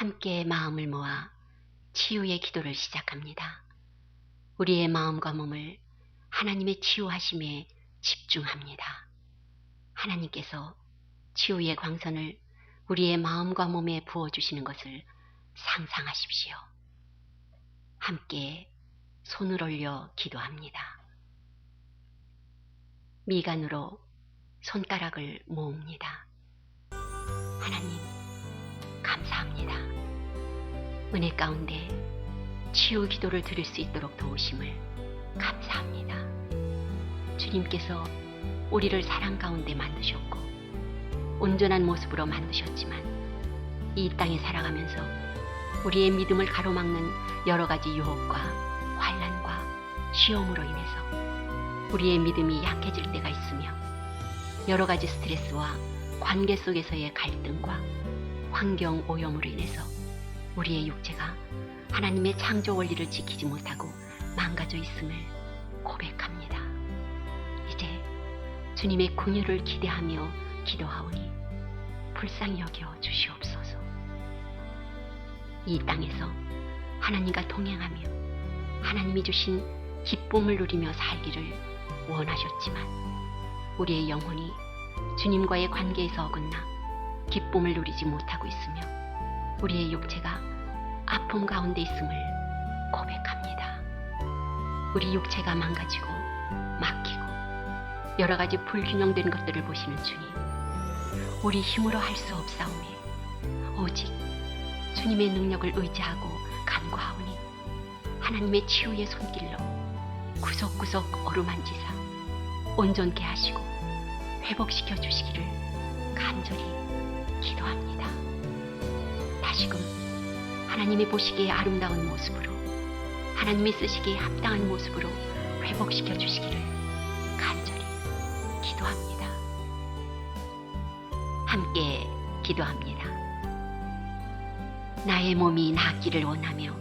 함께 마음을 모아 치유의 기도를 시작합니다. 우리의 마음과 몸을 하나님의 치유하심에 집중합니다. 하나님께서 치유의 광선을 우리의 마음과 몸에 부어주시는 것을 상상하십시오. 함께 손을 올려 기도합니다. 미간으로 손가락을 모읍니다. 하나님, 감사합니다. 은혜 가운데 치유 기도를 드릴 수 있도록 도우심을 감사합니다. 주님께서 우리를 사랑 가운데 만드셨고 온전한 모습으로 만드셨지만 이 땅에 살아가면서 우리의 믿음을 가로막는 여러 가지 유혹과 환란과 시험으로 인해서 우리의 믿음이 약해질 때가 있으며 여러 가지 스트레스와 관계 속에서의 갈등과 환경 오염으로 인해서 우리의 육체가 하나님의 창조 원리를 지키지 못하고 망가져 있음을 고백합니다. 이제 주님의 궁유를 기대하며 기도하오니 불쌍히 여겨 주시옵소서. 이 땅에서 하나님과 동행하며 하나님이 주신 기쁨을 누리며 살기를 원하셨지만 우리의 영혼이 주님과의 관계에서 어긋나 기쁨을 누리지 못하고 있으며 우리의 육체가 아픔 가운데 있음을 고백합니다. 우리 육체가 망가지고 막히고 여러 가지 불균형된 것들을 보시는 주님, 우리 힘으로 할 수 없사오니 오직 주님의 능력을 의지하고 간구하오니 하나님의 치유의 손길로 구석구석 어루만지사 온전케 하시고 회복시켜 주시기를 간절히 기도합니다. 다시금 하나님이 보시기에 아름다운 모습으로 하나님이 쓰시기에 합당한 모습으로 회복시켜 주시기를 간절히 기도합니다. 함께 기도합니다. 나의 몸이 낫기를 원하며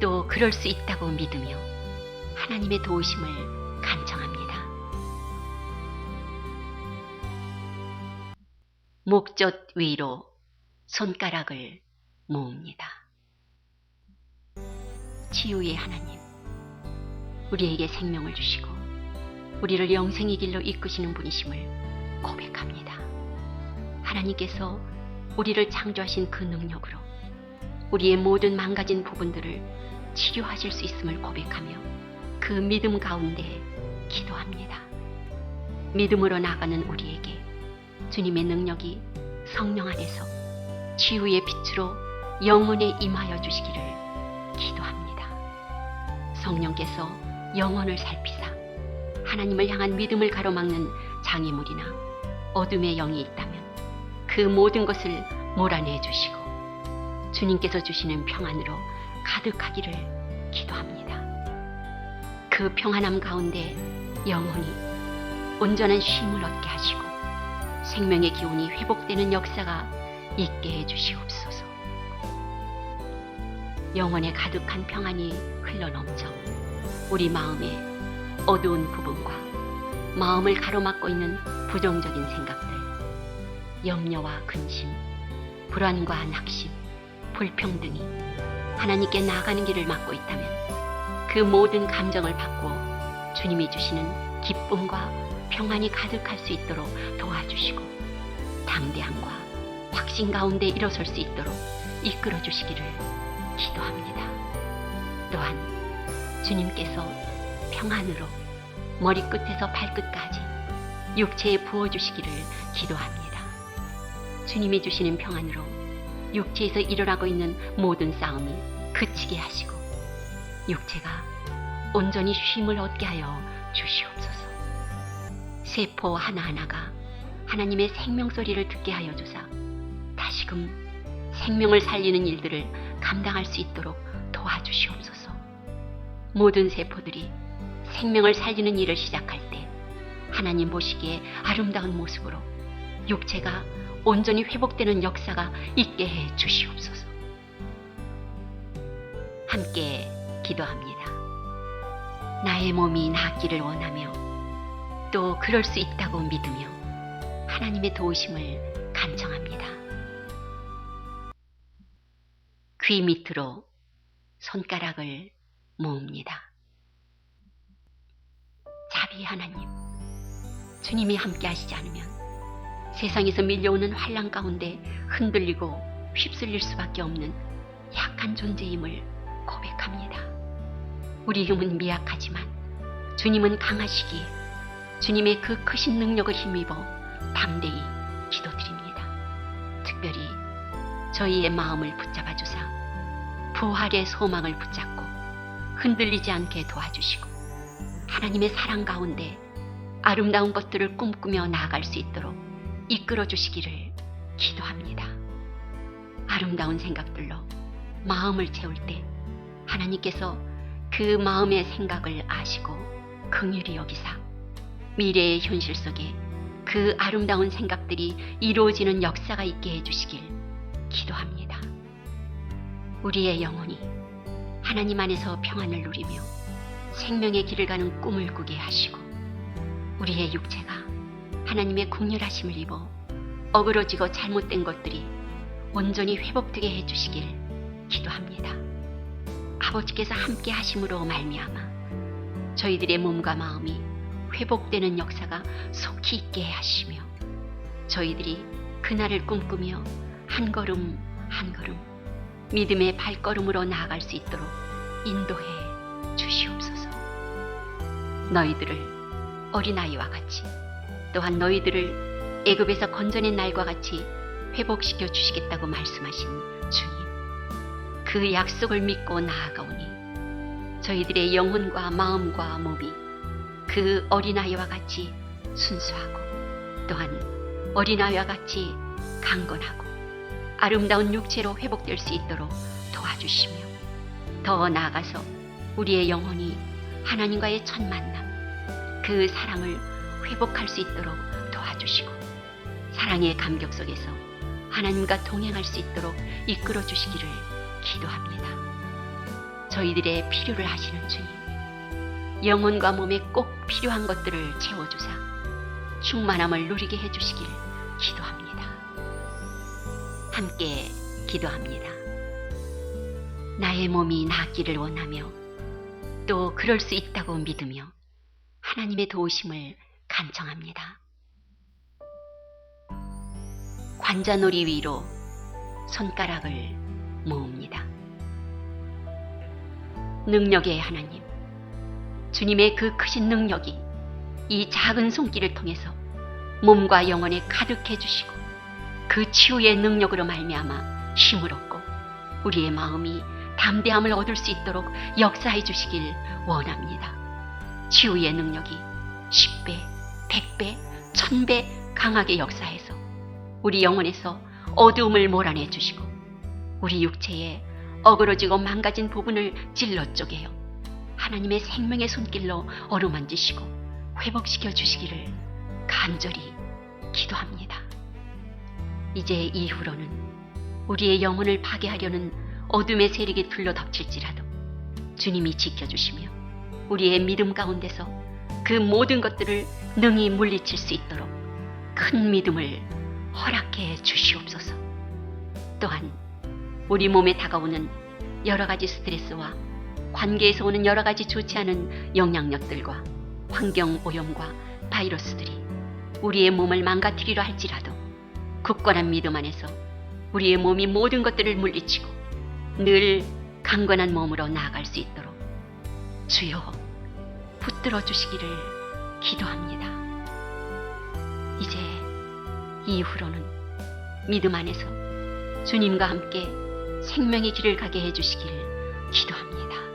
또 그럴 수 있다고 믿으며 하나님의 도우심을 목젖 위로 손가락을 모읍니다. 치유의 하나님, 우리에게 생명을 주시고 우리를 영생의 길로 이끄시는 분이심을 고백합니다. 하나님께서 우리를 창조하신 그 능력으로 우리의 모든 망가진 부분들을 치료하실 수 있음을 고백하며 그 믿음 가운데 기도합니다. 믿음으로 나가는 우리에게 주님의 능력이 성령 안에서 치유의 빛으로 영혼에 임하여 주시기를 기도합니다. 성령께서 영혼을 살피사 하나님을 향한 믿음을 가로막는 장애물이나 어둠의 영이 있다면 그 모든 것을 몰아내 주시고 주님께서 주시는 평안으로 가득하기를 기도합니다. 그 평안함 가운데 영혼이 온전한 쉼을 얻게 하시고 생명의 기운이 회복되는 역사가 있게 해 주시옵소서. 영혼에 가득한 평안이 흘러넘쳐 우리 마음의 어두운 부분과 마음을 가로막고 있는 부정적인 생각들, 염려와 근심, 불안과 낙심, 불평등이 하나님께 나가는 길을 막고 있다면 그 모든 감정을 바꾸어 주님이 주시는 기쁨과 평안이 가득할 수 있도록 도와주시고 담대함과 확신 가운데 일어설 수 있도록 이끌어 주시기를 기도합니다. 또한 주님께서 평안으로 머리끝에서 발끝까지 육체에 부어주시기를 기도합니다. 주님이 주시는 평안으로 육체에서 일어나고 있는 모든 싸움이 그치게 하시고 육체가 온전히 쉼을 얻게 하여 주시옵소서. 세포 하나하나가 하나님의 생명 소리를 듣게 하여 주사 다시금 생명을 살리는 일들을 감당할 수 있도록 도와주시옵소서. 모든 세포들이 생명을 살리는 일을 시작할 때 하나님 보시기에 아름다운 모습으로 육체가 온전히 회복되는 역사가 있게 해 주시옵소서. 함께 기도합니다. 나의 몸이 낫기를 원하며 또 그럴 수 있다고 믿으며 하나님의 도우심을 간청합니다. 귀 밑으로 손가락을 모읍니다. 자비 하나님, 주님이 함께 하시지 않으면 세상에서 밀려오는 환란 가운데 흔들리고 휩쓸릴 수밖에 없는 약한 존재임을 고백합니다. 우리 힘은 미약하지만 주님은 강하시기에 주님의 그 크신 능력을 힘입어 담대히 기도드립니다. 특별히 저희의 마음을 붙잡아 주사 부활의 소망을 붙잡고 흔들리지 않게 도와주시고 하나님의 사랑 가운데 아름다운 것들을 꿈꾸며 나아갈 수 있도록 이끌어 주시기를 기도합니다. 아름다운 생각들로 마음을 채울 때 하나님께서 그 마음의 생각을 아시고 긍휼히 여기사 미래의 현실 속에 그 아름다운 생각들이 이루어지는 역사가 있게 해주시길 기도합니다. 우리의 영혼이 하나님 안에서 평안을 누리며 생명의 길을 가는 꿈을 꾸게 하시고 우리의 육체가 하나님의 국률하심을 입어 어그러지고 잘못된 것들이 온전히 회복되게 해주시길 기도합니다. 아버지께서 함께 하심으로 말미암아 저희들의 몸과 마음이 회복되는 역사가 속히 있게 하시며 저희들이 그날을 꿈꾸며 한 걸음 한 걸음 믿음의 발걸음으로 나아갈 수 있도록 인도해 주시옵소서. 너희들을 어린아이와 같이 또한 너희들을 애굽에서 건져낸 날과 같이 회복시켜 주시겠다고 말씀하신 주님. 그 약속을 믿고 나아가오니 저희들의 영혼과 마음과 몸이 그 어린아이와 같이 순수하고 또한 어린아이와 같이 강건하고 아름다운 육체로 회복될 수 있도록 도와주시며 더 나아가서 우리의 영혼이 하나님과의 첫 만남 그 사랑을 회복할 수 있도록 도와주시고 사랑의 감격 속에서 하나님과 동행할 수 있도록 이끌어 주시기를 기도합니다. 저희들의 필요를 하시는 주님, 영혼과 몸에 꼭 필요한 것들을 채워주사 충만함을 누리게 해주시길 기도합니다. 함께 기도합니다. 나의 몸이 낫기를 원하며 또 그럴 수 있다고 믿으며 하나님의 도우심을 간청합니다. 관자놀이 위로 손가락을 모읍니다. 능력의 하나님, 주님의 그 크신 능력이 이 작은 손길을 통해서 몸과 영혼에 가득해 주시고 그 치유의 능력으로 말미암아 힘을 얻고 우리의 마음이 담대함을 얻을 수 있도록 역사해 주시길 원합니다. 치유의 능력이 10배, 100배, 1000배 강하게 역사해서 우리 영혼에서 어두움을 몰아내 주시고 우리 육체에 어그러지고 망가진 부분을 찔러 쪼개요. 하나님의 생명의 손길로 어루만지시고 회복시켜 주시기를 간절히 기도합니다. 이제 이후로는 우리의 영혼을 파괴하려는 어둠의 세력이 둘러 덮칠지라도 주님이 지켜주시며 우리의 믿음 가운데서 그 모든 것들을 능히 물리칠 수 있도록 큰 믿음을 허락해 주시옵소서. 또한 우리 몸에 다가오는 여러 가지 스트레스와 관계에서 오는 여러 가지 좋지 않은 영향력들과 환경 오염과 바이러스들이 우리의 몸을 망가뜨리려 할지라도 굳건한 믿음 안에서 우리의 몸이 모든 것들을 물리치고 늘 강건한 몸으로 나아갈 수 있도록 주여 붙들어 주시기를 기도합니다. 이제 이후로는 믿음 안에서 주님과 함께 생명의 길을 가게 해주시기를 기도합니다.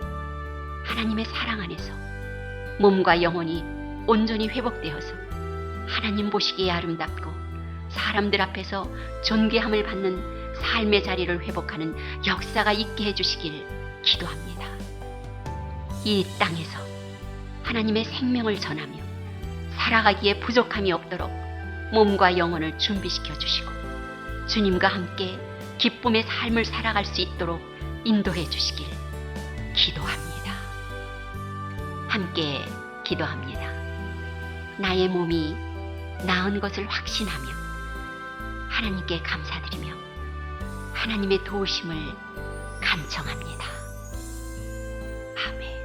하나님의 사랑 안에서 몸과 영혼이 온전히 회복되어서 하나님 보시기에 아름답고 사람들 앞에서 존귀함을 받는 삶의 자리를 회복하는 역사가 있게 해주시길 기도합니다. 이 땅에서 하나님의 생명을 전하며 살아가기에 부족함이 없도록 몸과 영혼을 준비시켜 주시고 주님과 함께 기쁨의 삶을 살아갈 수 있도록 인도해 주시길 기도합니다. 함께 기도합니다. 나의 몸이 나은 것을 확신하며 하나님께 감사드리며 하나님의 도우심을 간청합니다. 아멘.